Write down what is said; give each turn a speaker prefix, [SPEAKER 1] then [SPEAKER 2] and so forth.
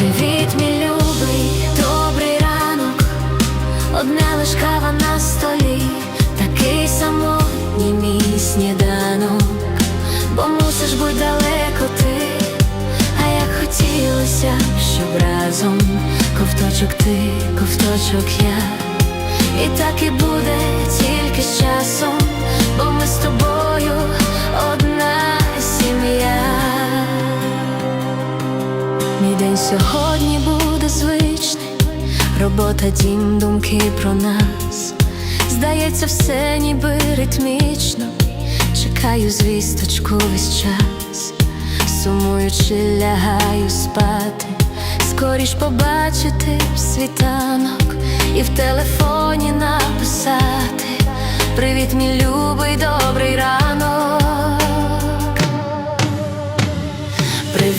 [SPEAKER 1] Привіт, мій любий, добрий ранок, одне лиш кава на столі, такий самотній мій сніданок, бо мусиш бути далеко ти, а як хотілося, щоб разом ковточок ти, ковточок я, і так і буде Мій день сьогодні буде звичний, робота, дім, думки про нас. Здається, все ніби ритмічно. Чекаю звісточку весь час, сумуючи, лягаю спати, скоріш побачити світанок і в телефоні написати Привіт, мій любий,